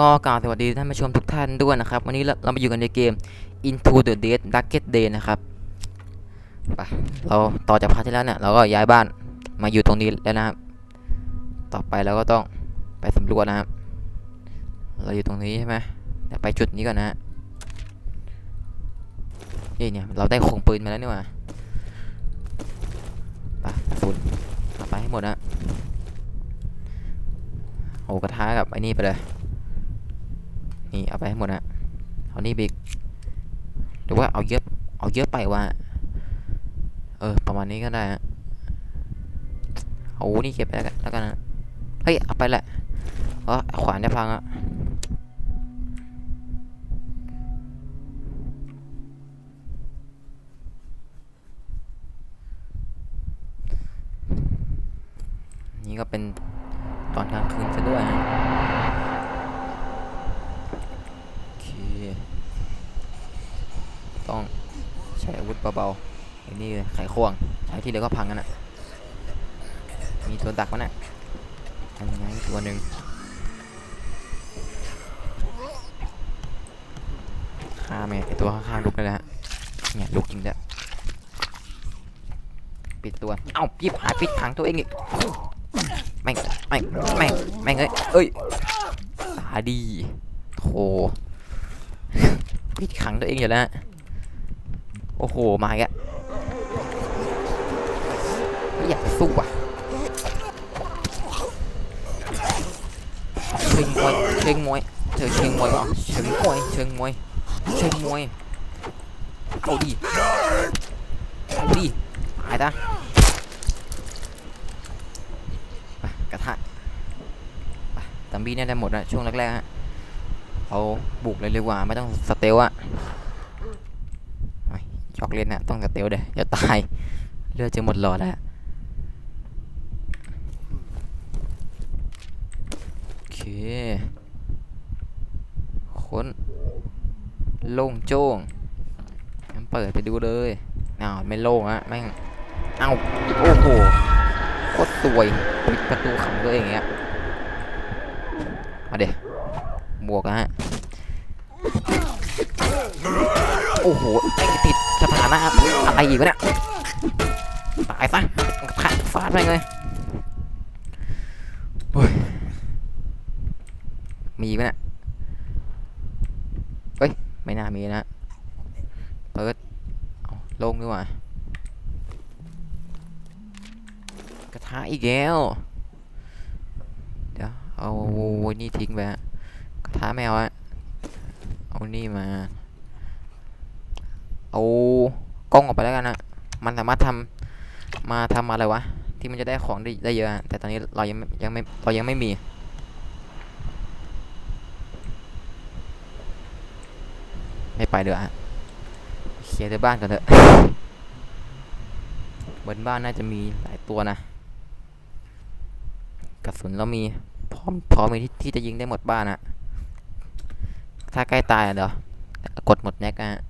ก็กล่าวสวัสดีท่านผู้ชมทุกท่านด้วยนะครับ วันนี้เราเรามาอยู่กันในเกม Into the Dead Darkest Day นะครับไปเราต่อจากพาร์ทที่แล้วเนี่ยเราก็ย้ายบ้านมาอยู่ตรงนี้แล้วนะครับ ต่อไปเราก็ต้องไปสำรวจนะครับ เราอยู่ตรงนี้ใช่ไหมเดี๋ยวไปจุดนี้ก่อนนะฮะนี่เนี่ยเราได้ของปืนมาแล้วนี่หว่าไปกระสุนเอาไปให้หมดนะโอ้กระทะกับไอ้นี่ไปเลย นี่เอาไปให้หมดนะเอานี่บิ๊กหรือว่าเอาเยอะเอาเยอะไปว่า เออ ประมาณนี้ก็ได้ฮะเอานี่เก็บไปแล้วกันนะเฮ้ยเอาไปแหละเพราะขวานจะพังอะนี่ก็เป็นตอนกลางคืนซะด้วยฮะ โอเค ต้องใช้อาวุธเบาๆอ้นี่เลยไขควงใช้ที่เดียวก็พังกันนะมีตัวดักมันน่ะทำยังไงตัวหนึ่งฆ่าแม่งไอตัวข้างๆลุกเลยนะฮะเนี่ยลุกจริงด้วยปิดตัว เอ้ายิบหายปิดขังตัวเองอีกแม่งแม่งแม่งแม่งเอ้ยเอ้ยตาดีโธ่ปิดขังตัวเองอยู่แล้วฮะ โอ้โห มาอีกแล้วไม่อยากสู้อะเชิงมวยเชิงมวยเธอเชิงมวยเหรอเชิงมวยเชิงมวยเชิงมวยเอาดิเอาดิตายซะไปกระทะไปตัมบี้เนี่ยได้หมดอะช่วงแรกๆฮะเอาบุกเลยดีกว่าไม่ต้องสเตลอะ อกเล่นนะต้องสเตลเด้เดี๋ยวตาย เลือดจะหมดหลอดแล้วโอเคค้นโล่งโจ้งงั้นเปิดไปดูเลยอ้าวไม่โล่งอะแม่งเอ้าโอ้โหโคตรสวยปิดประตูขังตัวเองอย่างเงี้ยมาเดี๋ยวบวกฮะโอ้โหไอ้ติด สถานะอะไรอีกวะเนี่ยตายซะกระฟาดไปเลยโอ้ยมีไหมเนี่ยเฮ้ย ไม่น่ามีนะ เปิดเอลงดีกว่า กระทะอีกแล้ว เดี๋ยว เอานี่ทิ้งไปกระทะแมวอะเอานี่มา เอากล้องออกไปแล้วกันนะมันสามารถทำมาทำอะไรวะ ที่มันจะได้ของได้ได้เยอะแต่ตอนนี้เรายังยังไม่เรายังไม่มีไม่ไปเดี๋ยวอะเคลียร์ที่บ้านกันเถอะบนบ้านน่าจะมีหลายตัวนะกระสุนเรามีพร้อมพร้อมที่ที่จะยิงได้หมดบ้านอะถ้าใกล้ตายอะเดี๋ยวกดหมดแน็กอะฮะ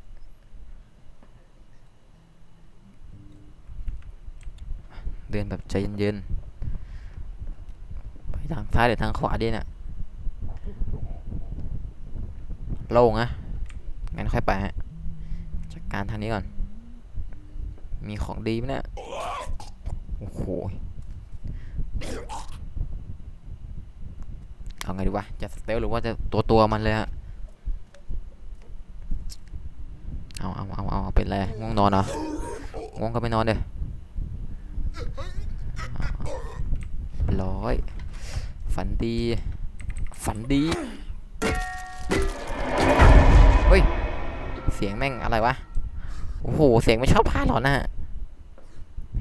เดินแบบใจเย็นๆ ไปทางซ้ายหรือทางขวาดีเนี่ยโล่งอะงั้นค่อยไปฮะจัดการทางนี้ก่อน มีของดีไหมเนี่ยโอ้โหเอาไงดีวะ จะสเตลหรือว่าจะตัวตัวมันเลยฮะ เอาเอาเอาเอาเป็นไรง่วงนอนเหรอง่วงก็ไปนอนเด้ ร้อย ฝันดี ฝันดี เฮ้ย เสียงแม่งอะไรวะ โอ้โห เสียงไม่ชอบพลาดหรอนะ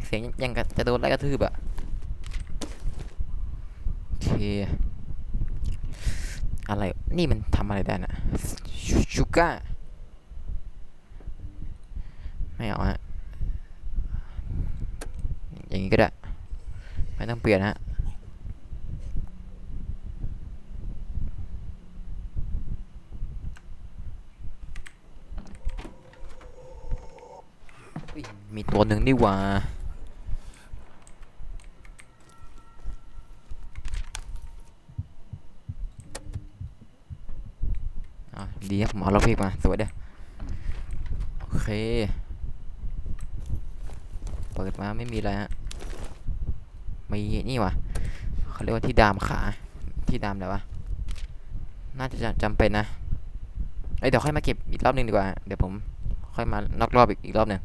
เสียงยังจะโดนไล่กระทืบอะโอเค อะไร นี่มันทำอะไรได้นะชูก้า ไม่เอาฮะ อย่างนี้ก็ได้ไม่ต้องเปลี่ยนฮะมีตัวหนึ่งนี่หว่าดีครับผมอเอาพิกมาสวยเด้อโอเค เปิดมาไม่มีอะไรฮะ มีนี่วะเขาเรียกว่าที่ดามขาที่ดามอะไรวะน่าจะจำจำเป็นนะเอ้ยเดี๋ยวค่อยมาเก็บอีกรอบหนึ่งดีกว่า เดี๋ยวผมค่อยมานอกรอบอีกอีกรอบหนึ่ง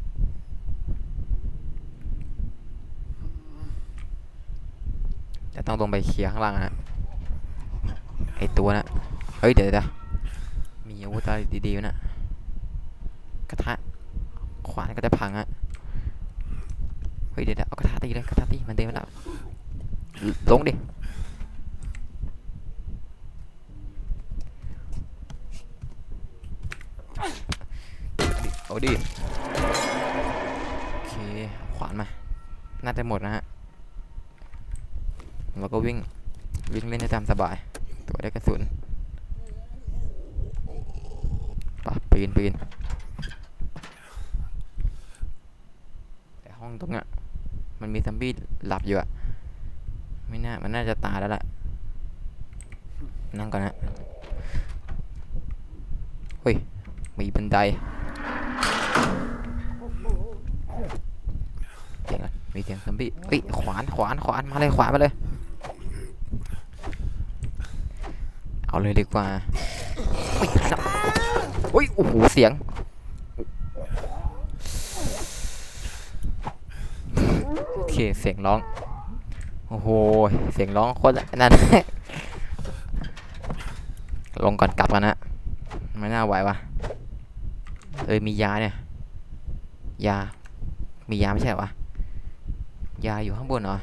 จะต้องลงไปเคลียร์ข้างล่างนะไอตัวนะเฮ้ยเดี๋ยวเดี๋ยวมีอาวุธอะไรดีๆนะกระทะขวานก็จะพังอะ เฮ้ยเดี๋ยวเอากระทะตีเลยกระทะตีมันเดินมาแล้วลงดิเอาดิโอเคขวานมา น่าจะหมดนะฮะแล้วก็วิ่งวิ่งเล่นได้ตามสบาย ตัวได้กระสุนปะปีนปีนแต่ห้องตรงเนี้ย มันมีซัมบี้หลับอยู่อะไม่น่า มันน่าจะตายแล้วล่ะ นั่งก่อนนะเฮ้ย มีบันไดเสียงมีเสียงซอมบี้เอ้ย ขวาน ขวาน ขวาน มาเลย ขวานมาเลย เอาเลยดีกว่าเฮ้ยโอ้โห เสียง โอ เคเสียงร้อง โอ้โห เสียงร้องโคตรนั่น ลงก่อนกลับกันนะไม่น่าไหววะเอ้ยมียาเนี่ย ยา มียาไม่ใช่หรอวะยาอยู่ข้างบนเหรอ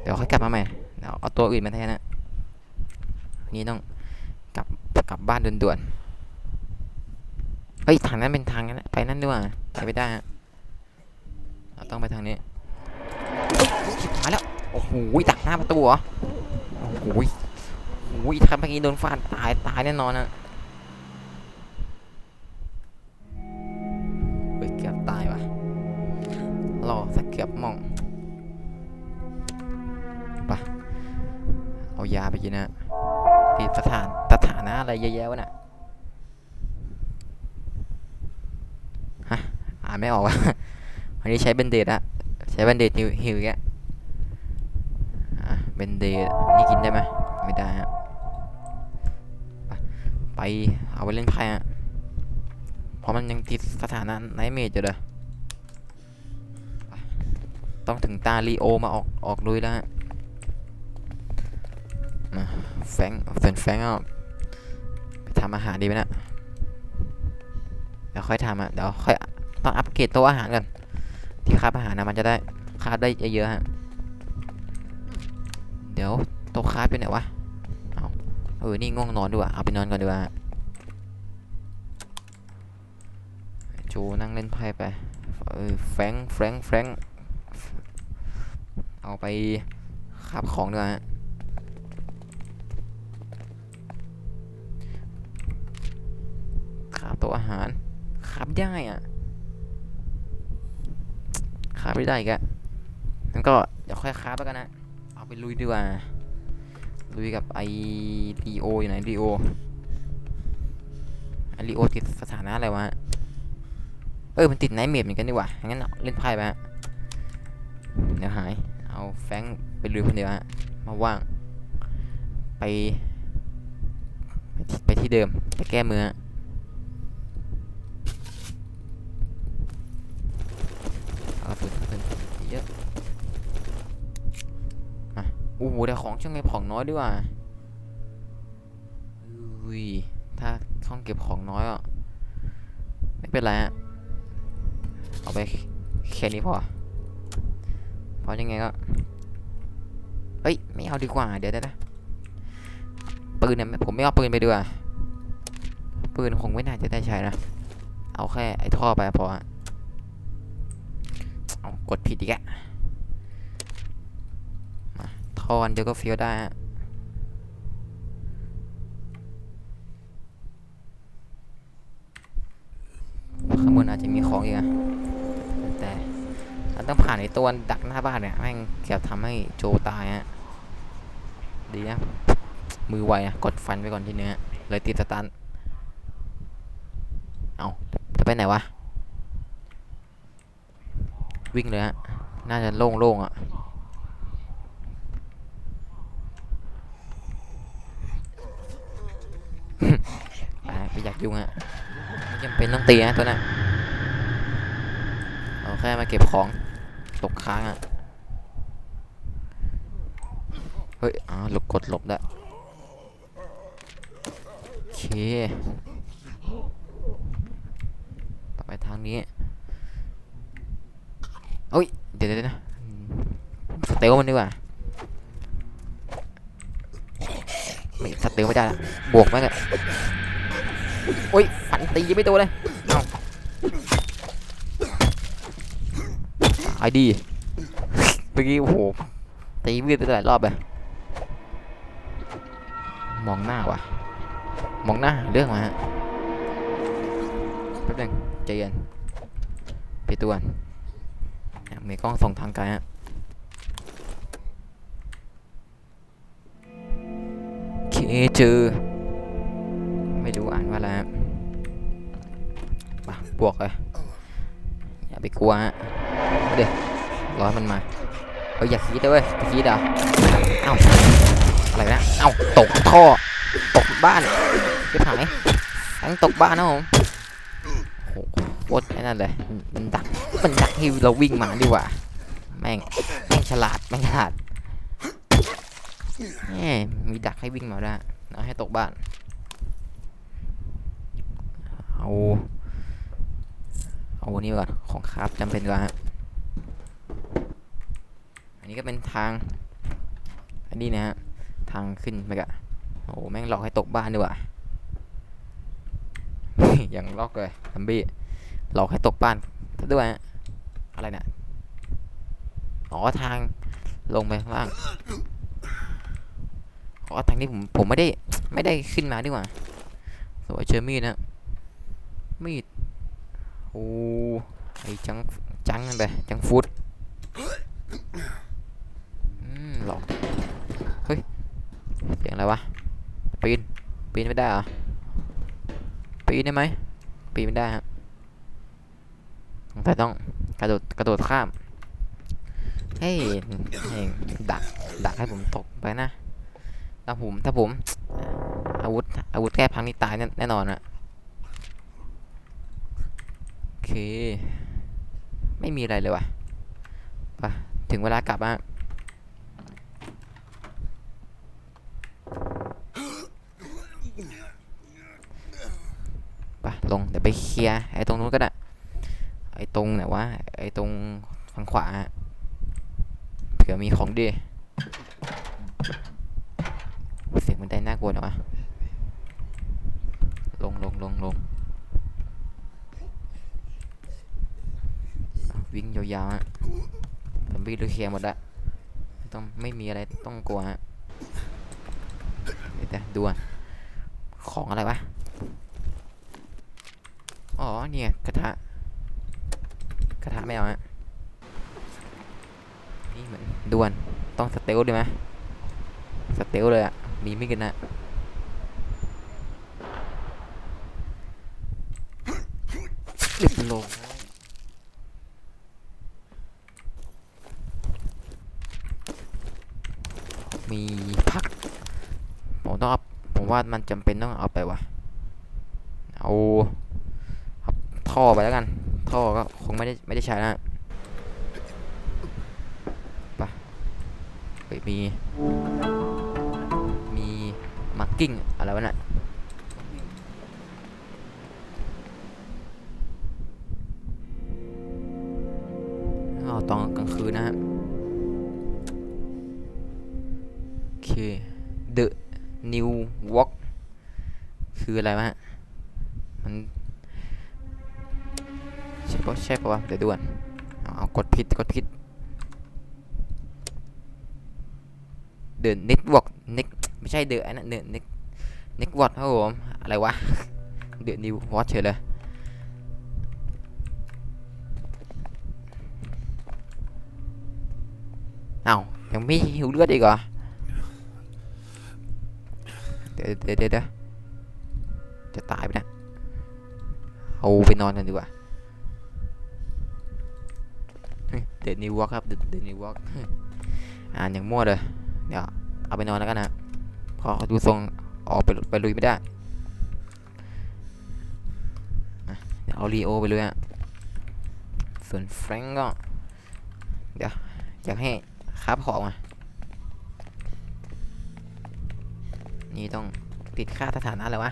เดี๋ยวค่อยกลับมาใหม่เดี๋ยวเอาตัวอื่นมาแทนนะนนี้ต้องกลับกลับบ้านด่วนๆ เฮ้ยทางนั้นเป็นทางนั้นไปนั่นด้วยไปไม่ได้ฮะเราต้องไปทางนี้ เฮ้ยชิบหาแล้ว โอ้โหดักหน้าประตูเหรอ โอ้โหโอ้โหทำเมื่อกี้โดนฟาดตายตายแน่นอนนะเฮ้ยเกือบตายว่ะรอสักเกือบมองไปะเอายาไปกินนะติดสถานสถานะอะไรเยอะแยะวะน่ะฮะอ่านไม่ออกวะอันนี้ใช้เบนเดดอะ ช้เบนเดดฮิวฮิวแกเบนเดดนี่กินได้ไหมไม่ได้ฮะไปไปเอาไปเล่นไพ่ฮะเพราะมันยังติดสถานะไนเมจอยู่เลยต้องถึงตาลีโอมาออกออกลุยแล้วฮะมาแฟงส่วนแฟงเอาไปทำอาหารดีไหมนะเดี๋ยวค่อยทำอะเดี๋ยวค่อยต้องอัปเกรดโต๊ะอาหารกัน ที่คาบอาหารนะมันจะได้คาบได้เยอะๆฮะเดี๋ยวโต๊ะคาบเป็นไหนวะเอาเออนี่ง่วงนอนด้วยเอาไปนอนก่อนดีกว่าจูนั่งเล่นไพ่ไปเออแฟงแฟงแฟงเอาไปขับของด้วยฮะขับโต๊ะอาหารขับได้อะ ขับไม่ได้กอะงั้นก็เดี๋ยวค่อยขับแล้วกันนะ เอาไปลุยดีกว่า ลุยกับไอรีโออยู่ไหนรีโอไอรีโอติดสถานะอะไรวะ เออ มันติดไนท์เมดเหมือนกันดีกว่า งั้นเล่นไพ่ไปฮะ เดี๋ยวหาย เอาแฟงไปลุยคนเดียวฮะ มาว่าง ไป ไปที่ไปที่เดิม ไปแก้มือฮะ เอากระสุนกระสุนเยอะมาโอ้โหแต่ของช่างเก็บของน้อยด้วยว่ะอุ้ยถ้าห้องเก็บของน้อยอะไม่เป็นไรฮะเอาไปแค่นี้พอเพราะยังไงก็เฮ้ยไม่เอาดีกว่า เดี๋ยวเดี๋ยวนะปืนเนี่ยผมไม่เอาปืนไปดีกว่าปืนคงไม่น่าจะได้ใช้นะ เอาแค่ไอ้ท่อไปพอ กดผิดอีกอะมาทอนเดียวก็เฟี้ยวได้ฮะข้างบนอาจจะมีของอีกอะแต่เราต้องผ่านไอ้ตัวดักหน้าบ้านเนี่ยแม่งเกือบทำให้โจตายฮะดีนะมือไวอะกดฟันไปก่อนทีเนื้อเลยติดสตันเอาจะไปไหนวะ วิ่งเลยฮะ น่าจะโล่งๆอะ ไปไปอยากยุ่งอะไม่จำเป็นต้องตีนะตัวน่ะเราแค่มาเก็บของตกค้างอะ เฮ้ย อ๋อ หลบกดหลบได้โอเค ต่อไปทางนี้เอ้ย เดี๋ยวเดี๋ยวเดี๋ยวนะอืมสเตลมันดีกว่าไม่สเตลไม่ได้ละบวกไหมกันโอ้ยฝันตียังไม่โดนเลยเอ้าตายดีเมื่อกี้โอ้โหตีมืดไปหลายรอบเลยมองหน้าว่ะ มองหน้าหาเรื่องมาฮะแป๊บนึงใจเย็นไปดตัวก่อนอะ มีกล้องส่องทางไกลฮะเคเจอไม่รู้อ่านว่าอะไรฮะมาบวกเลยอย่าไปกลัวฮะเดี๋ยวร้อให้มันมาเฮ้ยอย่าคิดนะเว้ยอย่าคิดอะเอ้าอะไรนะเอ้าตกท่อตกบ้านไปหายทั้งตกบ้านนะผม โคตรไอ้นั่นเลย มันดัก มันดักให้เราวิ่งมาดีกว่า แม่ง แม่งฉลาด แม่งฉลาดแหมมีดักให้วิ่งมาได้เอาให้ตกบ้าน เอา เอาอันนี้ก่อน ของคราฟจำเป็นก่อนฮะ อันนี้ก็เป็นทาง อันนี้นะฮะ ทางขึ้นไปกะโอ้แม่งหลอกให้ตกบ้านดีกว่า อย่างล็อกเลยทัมบี้ หลอกให้ตกบ้านด้วยฮะอะไรเนี่ยอ๋อทางลงไปข้างล่างอ๋อทางนี้ผมผมไม่ได้ไม่ได้ขึ้นมาดีกว่าสวยเจอมีดนะมีดโอ้ไอจังจังนั่นไปจังฟุตหลอกเฮ้ยเสียงอะไรวะปีนปีนไม่ได้เหรอปีนได้ไหมปีนไม่ได้ฮะ แต่ต้องกระโดดกระโดดข้ามเฮ้ยเฮ้ดักดักให้ผมตกไปนะถ้าผมถ้าผม อาวุธอาวุธแก้พังนี่ตายแน่แนนอนอะโอเค ไม่มีอะไรเลยว่ะไปถึงเวลากลับอะไปลงเดี๋ยวไปเคลียร์ไอ้ตรงนู้นก็ได้ ไอ้ตรงไหนวะไอ้ตรงฝั่งขวาเผื่อมีของดีเสียงมันได้น่ากลัวนะวะลงลงลงลงวิ่งยาวๆฮะผมวิ่งดูเคลียร์หมดละต้องไม่มีอะไรต้องกลัวฮะเดี๋ยวแต่ดูก่อนของอะไรวะ อ๋อเนี่ยกระทะ กระทะไม่เอาฮะนี่เหมือนด่วนต้องสเตลดีไหมสเตลเลยอะมีไม่กันนะเรียบร้อยมีผัก ผมต้องเอาผมว่ามันจำเป็นต้องเอาไปวะเอาท่อไปแล้วกัน ท่อก็คงไม่ได้ไม่ได้ใช้นะไปเฮ้ยมี มีมาร์กิ้งอะไรวะน่ะอ๋อตอนกลางคืนนะฮะโอเค The New Walk คืออะไรวะฮะ ใช่ป่ะวะเดี๋ยวดูก่อนเอากดผิดกดผิด The Network Net ไม่ใช่ The อันนั้น The Net Network ครับผม อะไรวะ The New Watch เฉยเลยเอายังไม่หิวเลือดอีกเหรอ เดี๋ยวเดี๋ยวเดี๋ยวเดี๋ยวจะตายไปนะเอาไปนอนกันดีกว่า เดนิววอล์กครับเดนิววอล์กอ่านอย่างมั่วเลย เดี๋ยวเอาไปนอนแล้วกันนะพอดูทรงออกไปไปลุยไม่ได้เดี๋ยวเอาลีโอไปเลยอะส่วนแฟรงก์ก็ เดี๋ยวอยากให้คราบของอะนี่ต้องติดค่าสถานะเลยวะ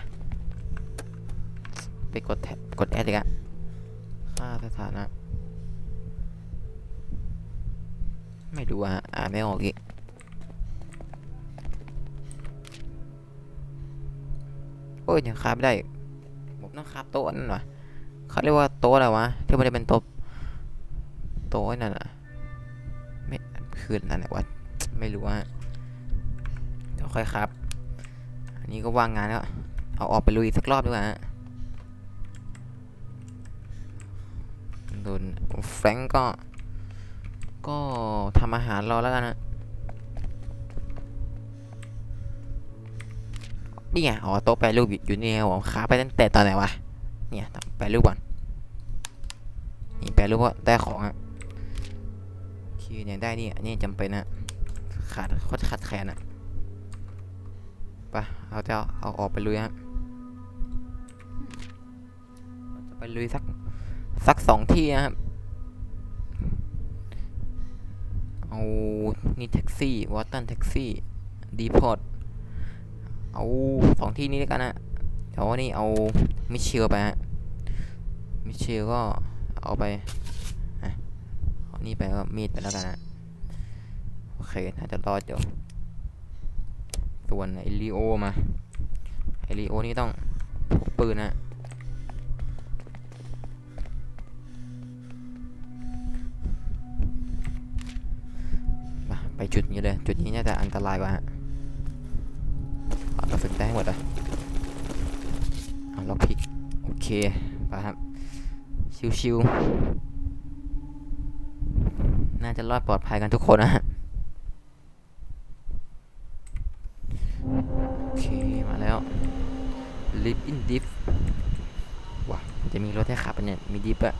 ไปกดแท็บกดแอดอีกอะค่าสถานะ ไม่ดูอะอ่านไม่ออกอีกโอ้ยยังคาบได้ผมต้องคาบโต๊ะนั่นวะเขาเรียกว่าโต๊ะอะไรวะที่มันจะเป็นโต๊ะโต๊ะนั่นอะไม่คือนั่นแหละวะไม่รู้ว่าเดี๋ยวค่อยครับอันนี้ก็ว่างงานแล้วเอาออกไปลุยสักรอบดีกว่าฮะโดนแฟรงก์ก็ ก็ทำอาหารรอแล้วกันนะนี่ไง อ๋อ โต๊ะแปรรูปอยู่นี่ผมค้าไปตั้งแต่ตอนไหนวะ เนี่ยแปรรูปก่อน นี่แปรรูปว่าได้ของอะโอเนี่ยได้นี่อันนี้จำเป็นนะขาดโคตรขาดแคลนอะไปเอาจะเอาออกไปลุยฮะเราจะไปลุยสักสักสองที่นะครับ เอานี่แท็กซี่วอตตันแท็กซี่ดีพอร์ตเอาสองที่นี้ด้วยกันนะเดี๋ยวนี่เอามิเชลไปฮะมิเชลก็เอาไปอะเอานี่ไปก็มีดไปแล้วกันนะโอเคน่าจะรอดเดี๋ยวส่วนไอรีโอมาไอรีโอนี่ต้องพกปืนนะ ไปจุดนี้เลย จุดนี้น่าจะอันตรายกว่าฮะเอากระสุนได้หมดเลยเอาล็อกพิก โอเคไปครับ ชิวๆ น่าจะรอดปลอดภัยกันทุกคนนะฮะโอเค มาแล้ว live in dip ว้าจะมีรถให้ขับเนี่ย มีดิฟอะ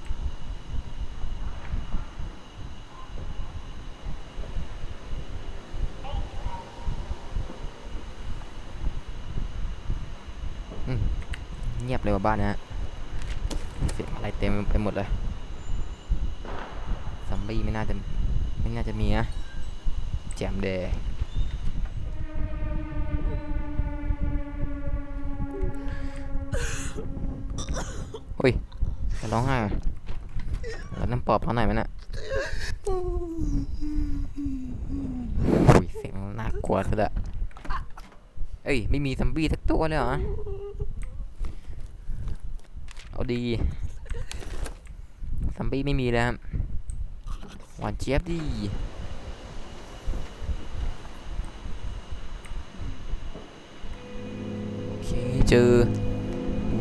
อืมเงีย บ้านนะฮะเสียงอะไรเต็มไปหมดเลยซัมบี้ไม่น่าจะไม่น่าจะมีนะแจมเดย์เฮ้ยจะร้องไห้แล้วน้ำปอบเขาหน่อยไหมน่ะโอ้ยเสียงน่ากลัวสุดอะเอ้ย ไม่มีซัมบี้สักตัวเลยเหรอ ดีซัมบี้ไม่มีแล้วครับหวานเจี๊ยบดีโอเคเจอ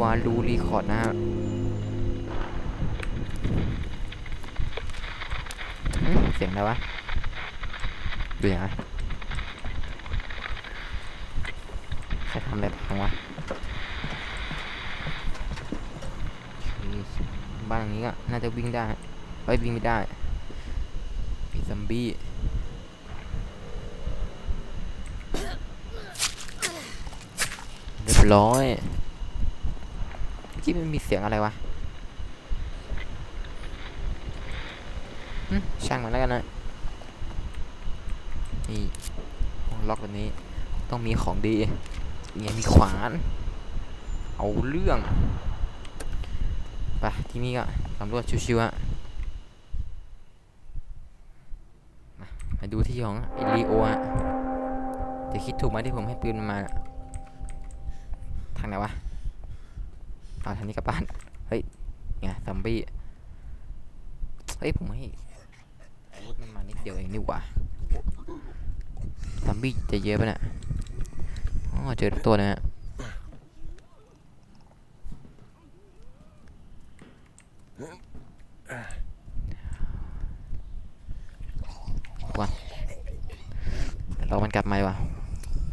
วาลูรีคอร์ดนะฮะเสียงอะไรวะดูยังไงใครทำอะไรพังวะ โอเค บ้านหลังนี้ก็น่าจะวิ่งได้เอ้ยวิ่งไม่ได้มีซัมบี้เรียบร้อยเมื่อกี้มันมีเสียงอะไรวะช่างมันแล้วกันนะนี่ล็อกแบบนี้ต้องมีของดีเนี่ยมีขวาน เอาเรื่อง ปที่นี่ก็สำรวจชิวๆอะมาดูที่ของไอรีโออะจะคิดถูกไหมที่ผมให้ปืนมันมาทางไหนวะเอาทางนี้กลับบ้าน เฮ้ยไงซัมบี้ เฮ้ยผมให้อาวุธมันมานิดเดียวเองนี่หว่าซัมบี้จะเยอะปะเนี่ยอ๋อเจอตัวนะฮะ เรา มันกลับมวะ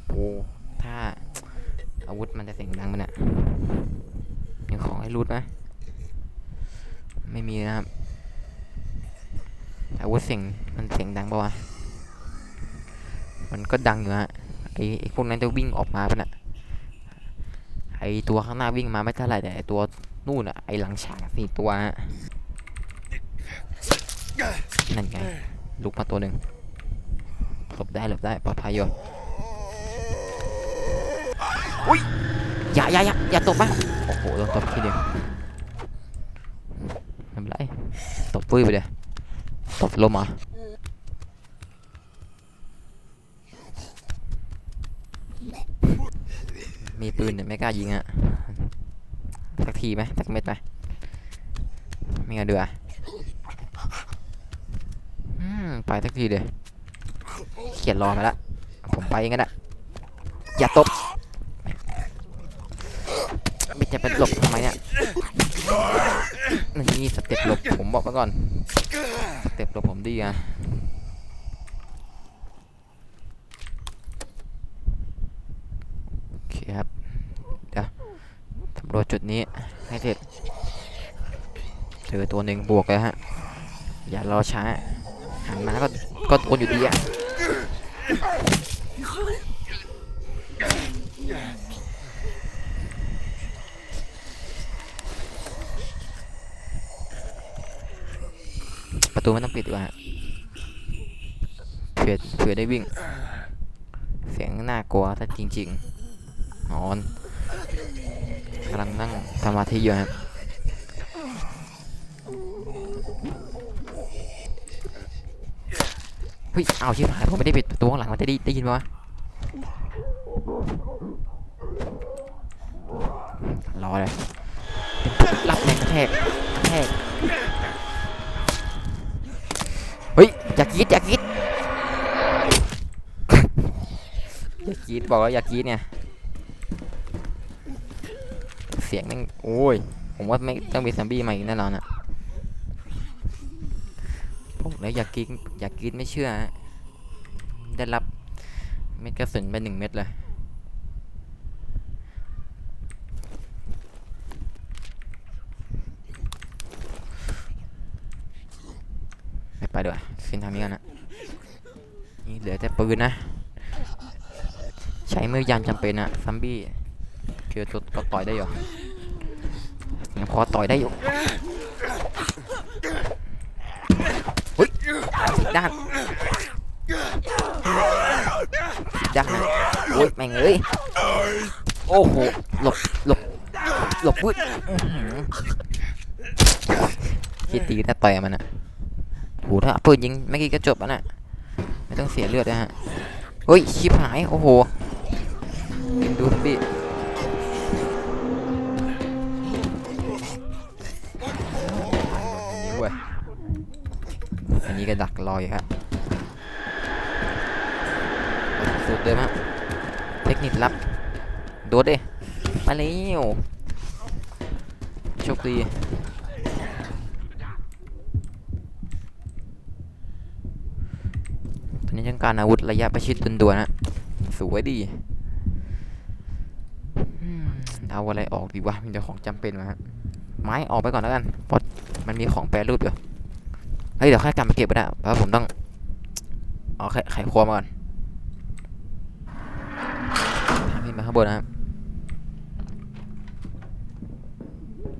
โอ้ถ้าอาวุธมันจะเสียงดังมันอะมีของให้รูดไหมไม่มีนะครับ อาวุธเสียงมันเสียงดังปะวะ มันก็ดังอยู่ฮะ ไอไอพวกนั้นจะวิ่งออกมาปะน่ะไอตัวข้างหน้าวิ่งมาไม่เท่าไหร่แต่ตัวนู่นอะไอหลังฉากสี่ตัวฮะนั่นไงลุกมาตัวหนึ่ง ลบได้หลบได้ปลอดภัยอยู่อุ้ยอย่าอย่าอย่าอย่าตบมาโอ้โหโดนตบทีเดียวไม่เป็นไรตบปุ้ยไปเลยตบลมเหรอะมีปืนแต่ไม่กล้ายิงอะสักทีไหมสักเม็ดไหมไม่งั้นเดืออืมไปสักทีเลย เขียนรอมาแล้วผมไปงั้นอะอย่าตบไม่จะเป็นหลบทำไมเนี่ยนี่สเต็ปหลบผมบอกไว้ก่อนสเต็ปหลบผมดีอะโอเคครับเดี๋ยวสำรวจจุดนี้ให้เสร็จเจอตัวหนึ่งบวกเลยฮะอย่ารอช้าหันมาก็ก็โดนอยู่ดีอะ ประตูไม่ต้องปิดดีกว่าฮะเผื่อเผื่อได้วิ่ง เสียงน่ากลัวถ้าจริงๆนอนกำลังนั่งสมาธิอยู่ครับ ฮ้ยเอาชิบหายผมไม่ได้ปิดประตูข้างหลังมันจะได้ได้ยินปะวะรอเลยรับแรงกระแทกกระแทกเฮ้ยอย่ากีดอย่ากีดอย่ากีดบอกว่าอย่ากีดเนี่ยเสียงแม่งโอ้ยผมว่าไม่ต้องมีซัมบี้มาอีกแน่นอนอะ ผมเลยอยากกรีดอยากกรีดไม่เชื่อ ได้รับเม็ดกระสุนไปหนึ่งเม็ดเลยไปด้วยขึ้นทางนี้กันนะนี่เหลือแต่ปืนนะ ใช้เมื่อยามจำเป็นอะซัมบี้คือตัวก็ต่อยได้อยู่ยังพอต่อยได้อยู่ เฮ้ยดด้านด้านะโอ้ยแม่งเอ้ยโอ้โหหลบหลบหลบวืดอื้อหือคิดตีถ้าต่อยมันอะโหถ้าปืนยิงไม่อกี้ก็จบแล้วน่ะไม่ต้องเสียเลือดนะฮะเฮ้ยชิบหายโอ้โหกินดูซ อันนี้ก็ดักรอยครับสุดเลยมั้งเทคนิคลับโดดเดิมาเร็วโชคดีตอนนี้ต้องการอาวุธระยะประชิดด่วนๆนะสวยดีเอาอะไรออกดีวะมีแต่ของจำเป็นมาฮะไม้ออกไปก่อนแล้วกันเพราะมันมีของแปรรูปอยู่ เฮ้ยเดี๋ยวค่อยกลับมาเก็บไปได้เพราะผมต้องเอาไข่ไข่ควงมาก่อนทางขึ้นมาข้างบนนะครับ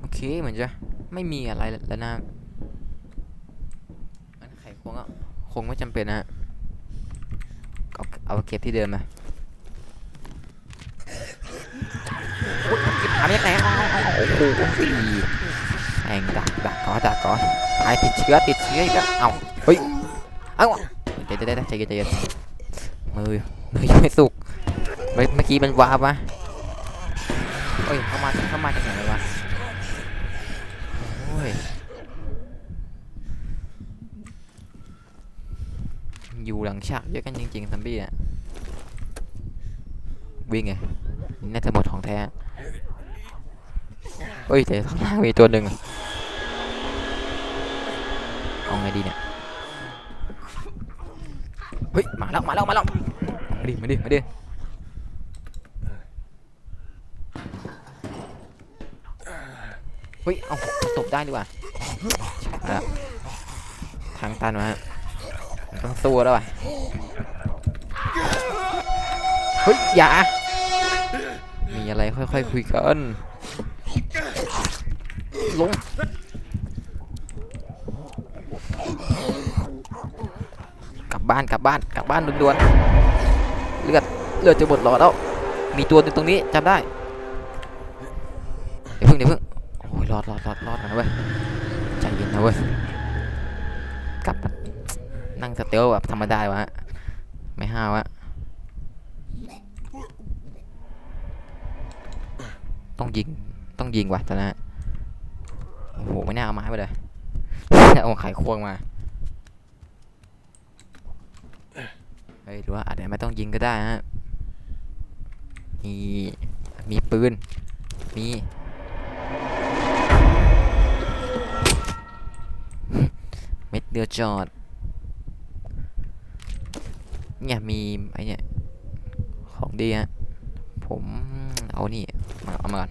โอเคเหมือนจะไม่มีอะไรแล้วนะอันไข่ควงก็คงไม่จำเป็นนะเอาเอาเก็บที่เดิมมาทำยังไงอ๋อโอ้โห แองดักดักก่อนดักก่อนตายติดเชื้อติดเชื้ออีกแล้วเอ้าเฮ้ยเอ้าเดี๋ยวเดี๋ยวเดี๋ยวใจเย็นใจเย็นมือมือยังไม่สุกเมื่อกี้มันวาบวะเฮ้ยเข้ามาเข้ามาจากไหนวะโอ้ยอยู่หลังฉากเยอะกันจริงๆซัมบี้อะวิ่งไงน่าจะหมดของแท้เฮ้ยแต่ข้างล่างมีตัวหนึ่ง เอาไงดีเนี่ย เฮ้ย มาแล้ว มาแล้ว มาแล้ว มาดิ มาดิ มาดิ เฮ้ย เอาตบได้ดีกว่าเอาละทางตันมาฮะผมต้องสู้แล้วว่ะ เฮ้ย อย่า มีอะไรค่อยๆคุยกัน ลง กลั บ้านกลับบ้านกลับบ้านด่วนๆเลือดเลือดจะหมดหลอดแล้วมีตัวนึงตรงนี้จำได้เดี๋ยวพึ่งเดี๋ยวพึ่งโอ้ยรอดรอดรอดรอดนะเว้ยใจเย็นนะเว้ยกลับนั่งสเตลแบบธรรมดาวะไม่ห้าวะต้องยิงต้องยิงว่ะตอนนั้นโอ้โหไม่น่าเอาไม้ไปเลยเอาไขควงมา เฮ้ยหรือว่าอาจจะไม่ต้องยิงก็ได้ฮะมีมีปืน มีเม็ดเดียวจอด เนี่ยมีไอเนี่ย ของดีฮะ ผมเอานี่มาเอามาก่อน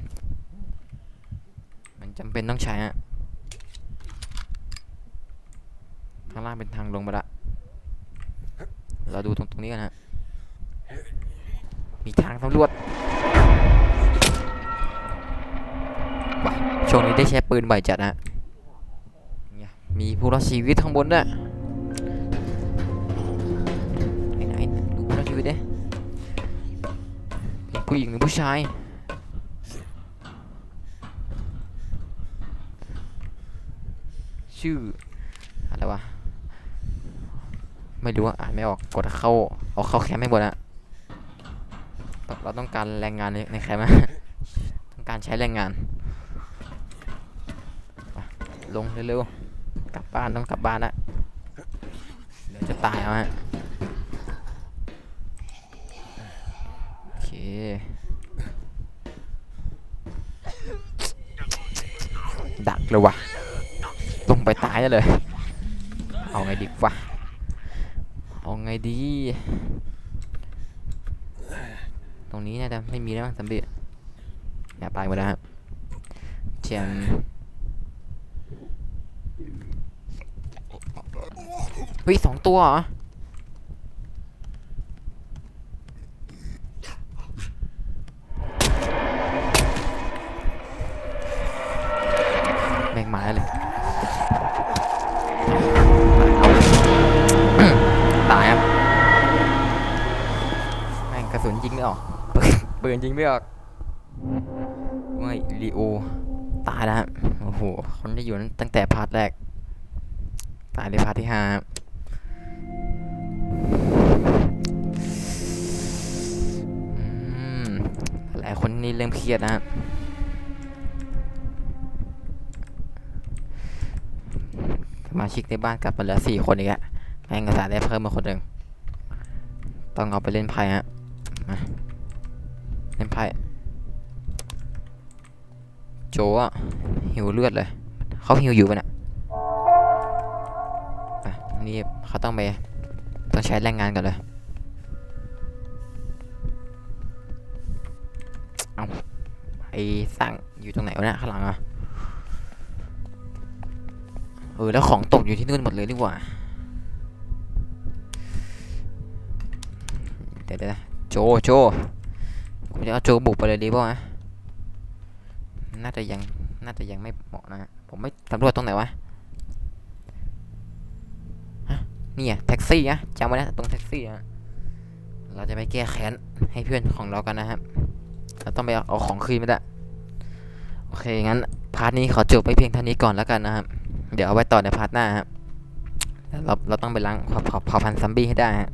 มันจำเป็นต้องใช้ฮะ ข้างล่างเป็นทางลงมาละ เราดูตรงตรงนี้กันฮะ มีทางสำรวจว้าช่วงนี้ได้ใช้ปืนบ่อยจัดนะมีผู้รอดชีวิตข้างบนด้วยไหนๆดูผู้รอดชีวิตดิเป็นผู้หญิงหรือผู้ชายชื่อ ไม่รู้ว่าอ่านไม่ออกกดเข้าเอาเข้าแคมป์ไม่หมดอะเราเราต้องการแรงงานในในแคมป์อะต้องการใช้แรงงานไปลงเร็วๆกลับบ้านต้องกลับบ้านละเดี๋ยวจะตายเอาฮะโอเคดักเลยว่ะลงไปตายได้เลย เอาไงดีวะ เอาไงดี ตรงนี้น่าจะไม่มีแล้วมั้งซัมบี้อย่าไปหมดแล้วครับเชียงเฮ้ยสองตัวเหรอ นปืนยิงไม่ออกไม่ลีโอตายแล้วโอ้โห คนที่อยู่นั้นตั้งแต่พาร์ทแรก ตายในพาร์ทที่ห้าหลายคนนี่เริ่มเครียดนะสมาชิกในบ้านกลับมาเหลือสี่คนอีกแล้วแม่งกระสาได้เพิ่มมาคนหนึ่งต้องเอาไปเล่นไพ่ฮะ โจอะหิวเลือดเลย เขาหิวอยู่ปะเนี่ยอะนี่เขาต้องไปต้องใช้แรงงานก่อนเลย เอาไอ้สั่งอยู่ตรงไหนวะเนี่ยข้างหลังอะ เออ แล้วของตกอยู่ที่นู่นหมดเลยดีกว่า เดี๋ยวเดี๋ยวโจ โจผมจะเอาโจบุกไปเลยดีป่ะวะ น่าจะยัง น่าจะยังไม่เหมาะนะ ผมไม่สำรวจตรงไหนวะฮะนี่อะแท็กซี่อะจำไว้นะตรงแท็กซี่อะเราจะไปแก้แค้นให้เพื่อนของเรากันนะครับ เราต้องไปเอาของคืนไม่ได้ โอเค งั้น พาร์ทนี้ขอจบไปเพียงเท่านี้ก่อนแล้วกันนะครับ เดี๋ยวเอาไว้ต่อในพาร์ทหน้าครับเราเราต้องไปล้างเผ่าเผ่าพันธุ์ซัมบี้ให้ได้ฮะ